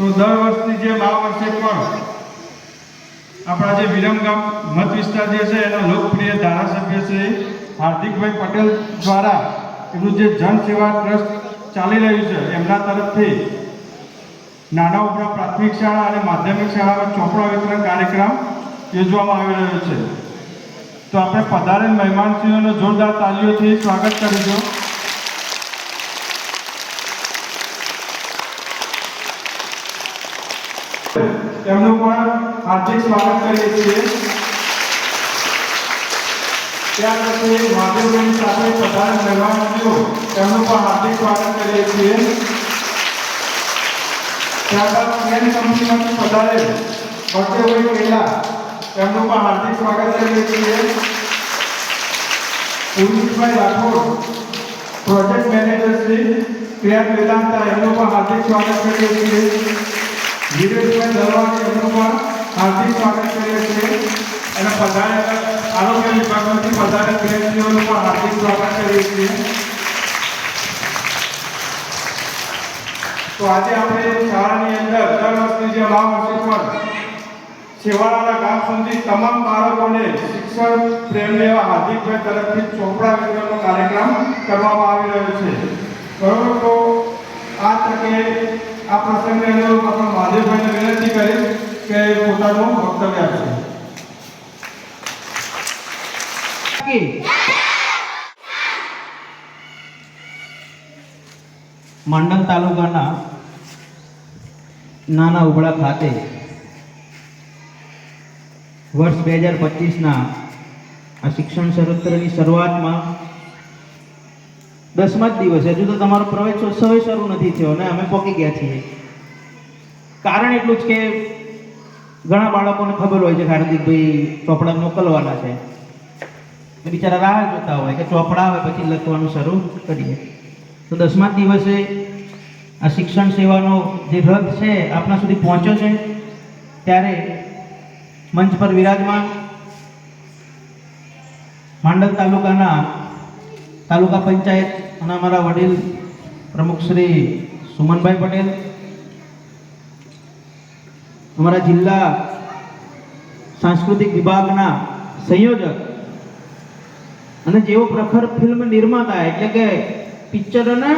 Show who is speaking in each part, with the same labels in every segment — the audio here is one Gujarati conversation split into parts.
Speaker 1: તો દર વર્ષની જેમ આ વર્ષે પણ આપણા જે વિરમગામ મત વિસ્તાર જે છે, એના લોકપ્રિય ધારાસભ્ય શ્રી હાર્દિકભાઈ પટેલ દ્વારા એનું જે જન સેવા ટ્રસ્ટ ચાલી રહ્યું છે, એમના તરફથી નાના ઉપરા પ્રાથમિક શાળા અને માધ્યમિક શાળામાં ચોપડા વિતરણ કાર્યક્રમ યોજવામાં આવી રહ્યો છે. તો આપણે પધારેલ મહેમાનશ્રીઓનો જોરદાર તાલીઓથી સ્વાગત કરીશું એમનું પણ હાર્દિક સ્વાગત કરીએ છીએ. ત્યાર પછી મહાદેવભાઈ સાથે પધારેલ મહેમાનશ્રીઓ એમનું પણ હાર્દિક સ્વાગત કરીએ છીએ. ત્યારબાદ મેન કંપનીમાંથી પધારે બળદેવભાઈ પહેલા એમનું પણ હાર્દિક સ્વાગત કરીએ છીએ. પુનિતભાઈ રાઠોડ પ્રોજેક્ટ મેનેજર શ્રી ક્રિયા વેદાંતા, એમનું પણ હાર્દિક સ્વાગત કરીએ છીએ. ધીરેશભાઈ દરવાડ એમનું હાર્દિક સ્વાગત કરીએ છીએ. અને પધારેલા આરોગ્ય વિભાગમાંથી પધારેલ વ્યક્તિઓનું પણ હાર્દિક સ્વાગત કરીએ છીએ. તો આજે આપણે શાળાની અંદર દર વર્ષની જેમ આ વર્ષે પણ છેવાડાના ગામ સુધી તમામ બાળકોને શિક્ષણ, પ્રેમ એવા હાર્દિકભાઈ તરફથી ચોપડા વિતરણનો કાર્યક્રમ કરવામાં આવી રહ્યો છે. બરોબર, તો આ તકે આ પ્રસંગે અનુરૂપ આપણે મહાદેવભાઈને વિનંતી કરીશ કે પોતાનું વક્તવ્ય આપશે
Speaker 2: માંડલ તાલુકાના નાના ઉબળા ખાતે વર્ષ બે હજાર પચીસના આ શિક્ષણ સત્રની શરૂઆતમાં દસમા જ દિવસે હજુ તો તમારો પ્રવેશોત્સવ શરૂ નથી થયો અને અમે પહોંચી ગયા છીએ. કારણ એટલું જ કે ઘણા બાળકોને ખબર હોય છે હાર્દિકભાઈ ચોપડા મોકલવાના છે. એ બિચારા રાહ જોતા હોય કે ચોપડા આવે પછી લખવાનું શરૂ કરીએ. તો દસમા દિવસે આ શિક્ષણ સેવાનો જે રથ છે આપણા સુધી પહોંચ્યો છે, ત્યારે મંચ પર વિરાજમાન માંડલ તાલુકાના તાલુકા પંચાયત અને અમારા વડીલ પ્રમુખ શ્રી સુમનભાઈ પટેલ, અમારા જિલ્લા સાંસ્કૃતિક વિભાગના સંયોજક અને જેઓ પ્રખર ફિલ્મ નિર્માતા એટલે કે પિક્ચરોને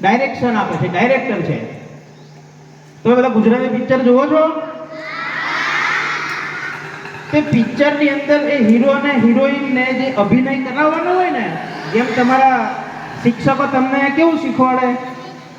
Speaker 2: ડાયરેક્શન આપે છે, ડાયરેક્ટર છે. તમે બધા ગુજરાતી પિક્ચર જુઓ છો? તે પિક્ચરની અંદર એ હીરો અને હિરોઈનને જે અભિનય કરાવવાનો હોય ને જેમ તમારા શિક્ષકો તમને કેવું શીખવાડે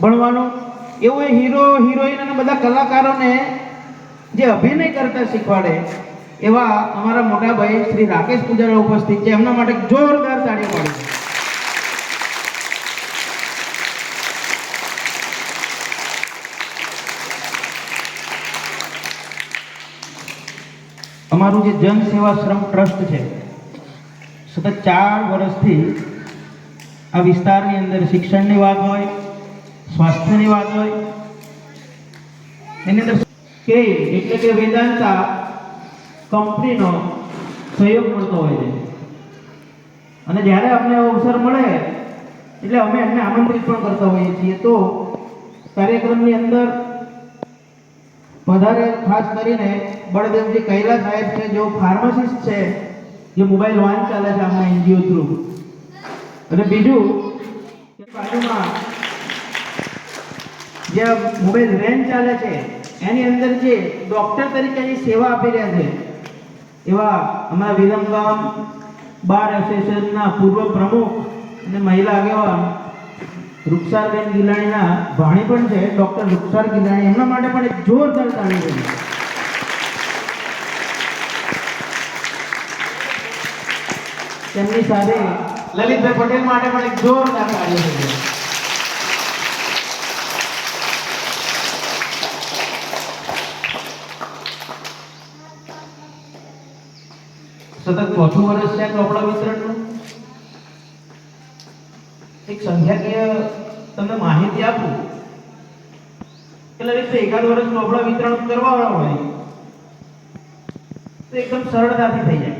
Speaker 2: ભણવાનું? એવું એ હીરો હિરોઈન અને બધા કલાકારોને જે અભિનય કરતા શીખવાડે એવા અમારા મોટા ભાઈ શ્રી રાકેશ પૂજારા ઉપસ્થિત છે. એમના માટે જોરદાર તાળીઓ મળી અમારું જે જન સેવા શ્રમ ટ્રસ્ટ છે સતત ચાર વર્ષથી આ વિસ્તારની અંદર શિક્ષણની વાત હોય, સ્વાસ્થ્યની વાત હોય, એની અંદર કે એટલે કે વેદાંતા કંપનીનો સહયોગ મળતો હોય છે. અને જ્યારે અમને એવો અવસર મળે, એટલે અમે એમને આમંત્રિત પણ કરતા હોઈએ છીએ. તો કાર્યક્રમની અંદર વધારે ખાસ કરીને બળદેવજી કૈલા સાહેબ છે, જેઓ ફાર્માસિસ્ટ છે જે મોબાઈલ વાન ચાલે છે આમના એનજીઓ થ્રુ અને બીજું બાજુમાં જે મોબાઈલ વેન ચાલે છે, એની અંદર જે ડોક્ટર તરીકેની સેવા આપી રહ્યા છે, એવા અમારા વિરમગામ બાર એસોસિએશનના પૂર્વ પ્રમુખ અને મહિલા આગેવાન રૂપસારબેન ગિલાણીના ભાણી પણ છે ડૉક્ટર રૂપસાર ગિલાણી. એમના માટે પણ એક જોરદાર તાળી છે. તેમની સાથે લલિતભાઈ પટેલ માટે પણ એક જોરદાર તાળી છે સતત ચોથું વર્ષ છે કપડા વિતરણનું એક સંખ્યાકીય તમને માહિતી આપું એટલે રીતે એકાદ વર્ષ કપડા વિતરણ કરવાના હોય તો એકદમ સરળતાથી થઈ જાય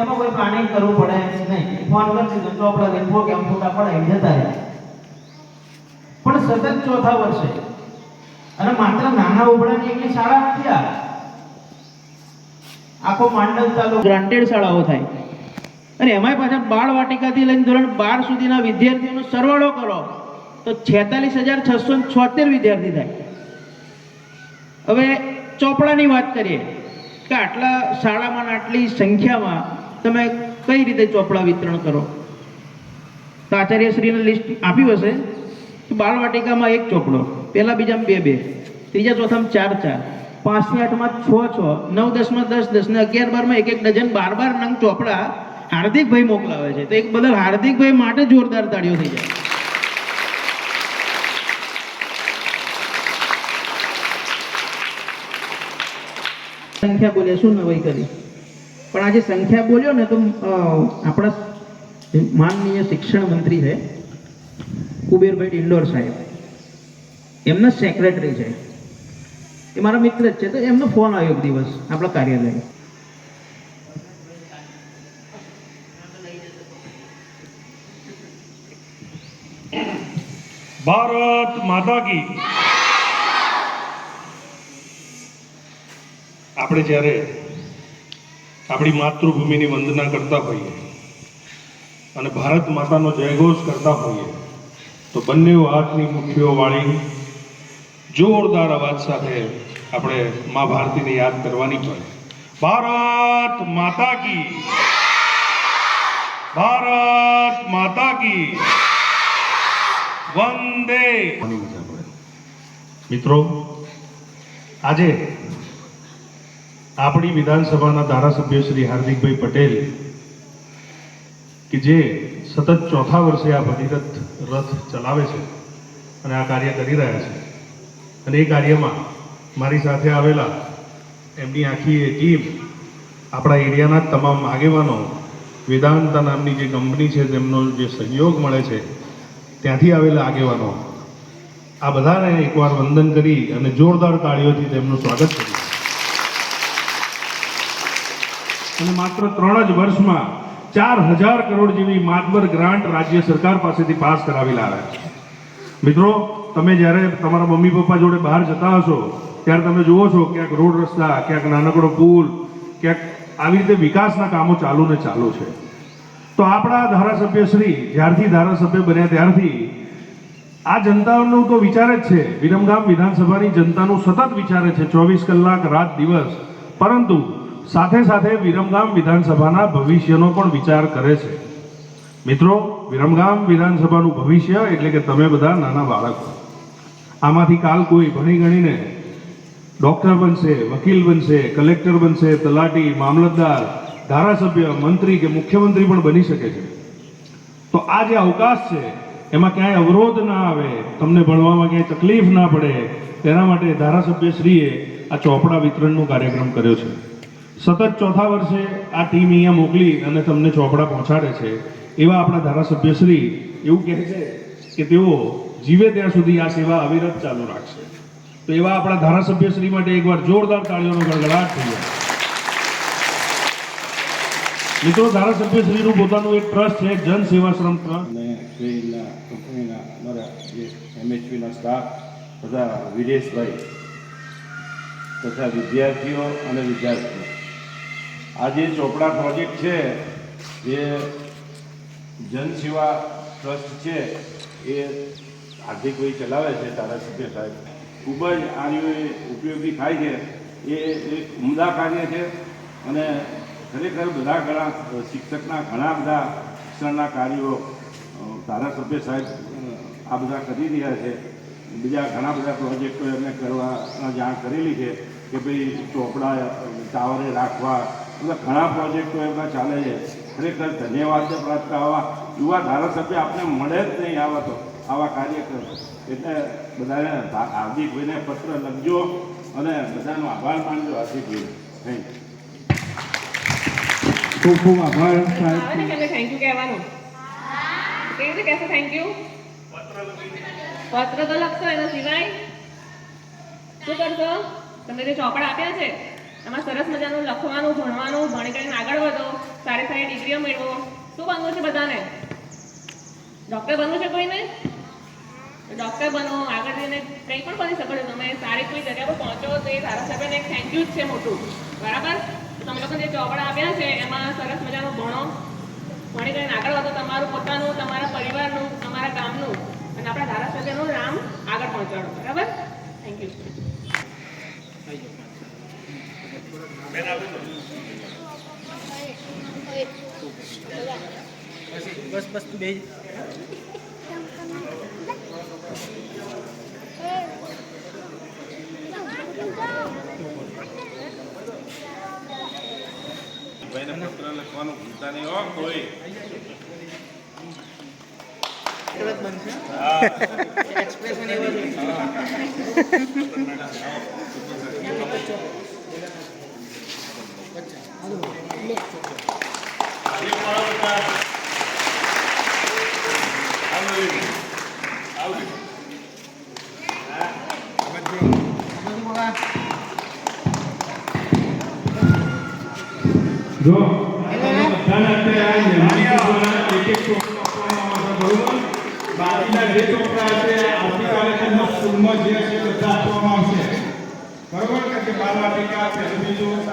Speaker 2: એમાં કોઈ પ્લાનિંગ કરવું પડે નહીં. ફોન કરશે તો ચોપડા લઈને ફોક એમ ફોટા પડાવી જતા રહે. પણ સતત ચોથા વર્ષે, અને માત્ર નાના ઉભડાની એકલી શાળા નથી આ. આખો માંડલ તાલુકો ગ્રાન્ટેડ શાળાઓ થાય. અને એમાંય પાછા બાળ વાટિકાથી લઈને ધોરણ બાર સુધીના વિદ્યાર્થીઓનો સરવાળો કરો, તો છેતાલીસ હજાર છસો છોતેર વિદ્યાર્થી થાય. હવે ચોપડાની વાત કરીએ, કે આટલા શાળામાં આટલી સંખ્યામાં તમે કઈ રીતે ચોપડા વિતરણ કરો? તો આચાર્યશ્રીને લિસ્ટ આપ્યું હશે તો બાળવાટિકામાં એક ચોપડો, પહેલાં બીજામાં બે બે, ત્રીજા ચોથામાં ચાર ચાર પાંચથી આઠમાં છ છ, નવ દસમાં દસ દસ, ને અગિયાર બારમાં એક એક ડઝન બાર બાર નંગ ચોપડા હાર્દિકભાઈ મોકલાવે છે. તો એક બદલ હાર્દિકભાઈ માટે જોરદાર તાળીઓ થઈ જાય. સંખ્યા બોલે, શું નવાઈ કરી? પણ આજે સંખ્યા બોલ્યો ને, તો આપણા માનનીય શિક્ષણ મંત્રી છે, કુબેરભાઈ ડિંડોર સાહેબ. એમના સેક્રેટરી છે. એ મારા મિત્ર જ છે, તો એમનો ફોન આવ્યો એક દિવસ, આપણા કાર્યાલય.
Speaker 3: ભારત માતા કી. આપણે જ્યારે આપણી માતૃભૂમિની વંદના કરતા હોઈએ અને ભારત માતાનો જયઘોષ કરતા હોઈએ, તો બંને હાથની મુઠ્ઠીઓ વાળી જોરદાર અવાજ સાથે આપણે મા ભારતીને યાદ કરવાની હોય ભારત માતા કી. ભારત માતા કી. વંદે. મિત્રો, આજે આપણી વિધાનસભાના ધારાસભ્ય શ્રી હાર્દિકભાઈ પટેલ કે જે સતત ચોથા વર્ષે આ ભગીરથ રથ ચલાવે છે અને આ કાર્ય કરી રહ્યા છે. અને એ કાર્યમાં મારી સાથે આવેલા એમની આખી એ ટીમ, આપણા એરિયાના તમામ આગેવાનો, વેદાંતા નામની જે કંપની છે, તેમનો જે સહયોગ મળે છે, ત્યાંથી આવેલા આગેવાનો, આ બધાને એકવાર વંદન કરી અને જોરદાર તાળીઓથી તેમનું સ્વાગત કર્યું. અને માત્ર ત્રણ જ વર્ષમાં ચાર હજાર કરોડ જેવી માતબર ગ્રાન્ટ રાજ્ય સરકાર પાસેથી પાસ કરાવી લાવ્યા છે. મિત્રો, તમે જ્યારે તમારા મમ્મી પપ્પા જોડે બહાર જતા હશો, ત્યારે તમે જુઓ છો ક્યાંક રોડ રસ્તા, ક્યાંક નાનકડો પુલ, ક્યાંક આવી રીતે વિકાસના કામો ચાલુ ને ચાલુ છે. તો આપણા ધારાસભ્ય શ્રી, જ્યારથી ધારાસભ્ય બન્યા ત્યારથી, આ જનતાનું તો વિચાર જ છે. વિરમગામ વિધાનસભાની જનતાનું સતત વિચારે છે ચોવીસ કલાક રાત દિવસ. પરંતુ સાથે સાથે વિરમગામ વિધાનસભાના ભવિષ્યનો પણ વિચાર કરે છે. મિત્રો, વિરમગામ વિધાનસભાનું ભવિષ્ય એટલે કે તમે બધા નાના બાળકો. આમાંથી કાલ કોઈ ભણી ગણીને ડૉક્ટર બનશે, વકીલ બનશે, કલેક્ટર બનશે, તલાટી, મામલતદાર, ધારાસભ્ય, મંત્રી કે મુખ્યમંત્રી પણ બની શકે છે. તો આ જે અવકાશ છે, એમાં ક્યાંય અવરોધ ના આવે, તમને ભણવામાં ક્યાંય તકલીફ ના પડે, તેના માટે ધારાસભ્ય શ્રીએ આ ચોપડા વિતરણનો કાર્યક્રમ કર્યો છે. સતત ચોથા વર્ષે આ ટીમ અહીંયા મોકલી અને તમને ચોપડા પહોંચાડે છે. એવા આપણા ધારાસભ્યશ્રી એવું કહે છે કે તેઓ જીવે ત્યાં સુધી આ સેવા અવિરત ચાલુ રાખશે. તો એવા આપણા ધારાસભ્યશ્રી માટે એકવાર જોરદાર તાળીઓનો ગળગડાટ થઈ જાય મિત્રો ધારાસભ્યશ્રીનું પોતાનું એક ટ્રસ્ટ છે, જન સેવાશ્રમ ટ્રસ્ટ.
Speaker 4: અને કંપનીના અમારા જે એમએચપીના સ્ટાફ તથા વિદેશભાઈ તથા વિદ્યાર્થીઓ અને વિદ્યાર્થીઓ. આ જે ચોપડા પ્રોજેક્ટ છે એ જનસેવા ટ્રસ્ટ છે, એ હાર્દિકભાઈ ચલાવે છે, ધારાસભ્ય સાહેબ. ખૂબ જ આની ઉપયોગી થાય છે. એ એક ઉમદા કાર્ય છે અને ખરેખર બધા ઘણા શિક્ષકના ઘણા બધા શિક્ષણના કાર્યો ધારાસભ્ય સાહેબ આ બધા કરી રહ્યા છે. બીજા ઘણા બધા પ્રોજેક્ટો એમને કરવા જાણ કરેલી છે કે ભાઈ ચોપડા ટાવરે રાખવા બધા ઘણા પ્રોજેક્ટો એમના ચાલે છે. ખરેખર ધન્યવાદ પ્રાપ્ત આવા યુવા ધારાસભ્ય આપને મળે જ નહીં આવા તો આવા કાર્યક્રમ. એટલે બધાને હાર્દિકભાઈને પત્ર લખજો અને બધાનો આભાર માનજો હાર્દિકભાઈ થેન્ક યુ
Speaker 2: ખૂબ ખૂબ આભાર સાહેબ.
Speaker 5: થેન્ક યુ કહેવાનું? કેવી રીતે કહેશો થેન્ક યુ પત્ર તો લખશો એના સિવાય. શું કરશો? તમને જે ચોપડા આપ્યા છે? એમાં સરસ મજાનું લખવાનું, ભણવાનું, ભણી કરીને આગળ વધો, સારી સારી ડિગ્રીઓ મેળવો. શું બનવું છે બધાને? ડૉક્ટર બનવું છે કોઈને? ડૉક્ટર બનો, આગળ જઈને કંઈ પણ બની શકો છો. તમે સારી કોઈ જગ્યા પર પહોંચો તો એ ધારાસભ્યને એક થેન્ક યુ જ છે મોટું. બરાબર? તમે લોકો જે ચોપડા આવ્યા છે, એમાં સરસ મજાનું ભણો, ભણી કરીને આગળ વધો. તમારું પોતાનું, તમારા પરિવારનું, તમારા ગામનું અને આપણા ધારાસભ્યનું નામ આગળ પહોંચાડો. બરાબર? થેન્ક યુ
Speaker 2: બસ તું બે
Speaker 4: ભાઈને પત્ર લખવાનું ભૂલતા નહીં હો કોઈ.
Speaker 2: એક્સપ્રેશન એવા જોઈએ
Speaker 1: જો બરોબર બાકીના જે ચોપડા હશે આવતીકાલે તેમના સ્કૂલમાં જે હશે બધા આપવામાં આવશે બરોબર કે બાલ વાટિકા છઠ્ઠું